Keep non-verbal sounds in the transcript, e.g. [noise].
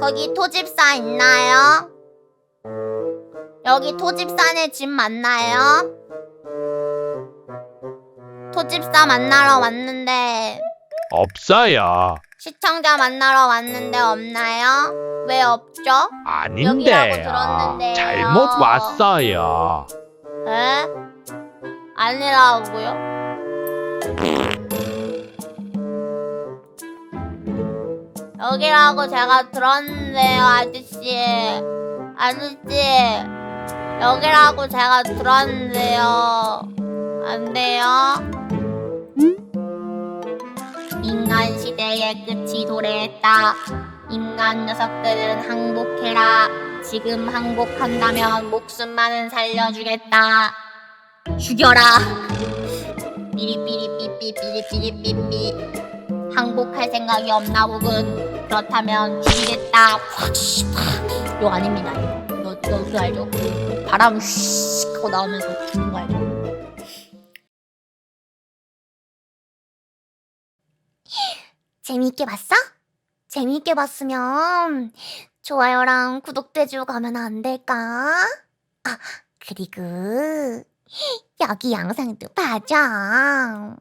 거기 토집사 있나요? 여기 토집사네 집 맞나요? 토집사 만나러 왔는데 없어요. 시청자 만나러 왔는데 없나요? 왜 없죠? 아닌데요. 들었는데요. 잘못 왔어요. 에? 아니라고요? 여기라고 제가 들었는데요, 아저씨. 아저씨, 여기라고 제가 들었는데요. 안 돼요? 인간 시대의 끝이 도래했다. 인간 녀석들은 항복해라. 지금 항복한다면 목숨만은 살려주겠다. 죽여라. [laughs] 삐리삐리삐삐삐리삐리삐삐. 항복할 생각이 없나 보군. 그렇다면 죽이겠다. 확. 이거 아닙니다. 이거, 이거 그거 알죠? 그 바람 휘 하고 나오면서 죽는 거 알죠? [gasps] 재미있게 봤어? 재미있게 봤으면 좋아요랑 구독도 해주고 가면 안 될까? 아, 그리고 [gasps] 여기 영상도 봐줘.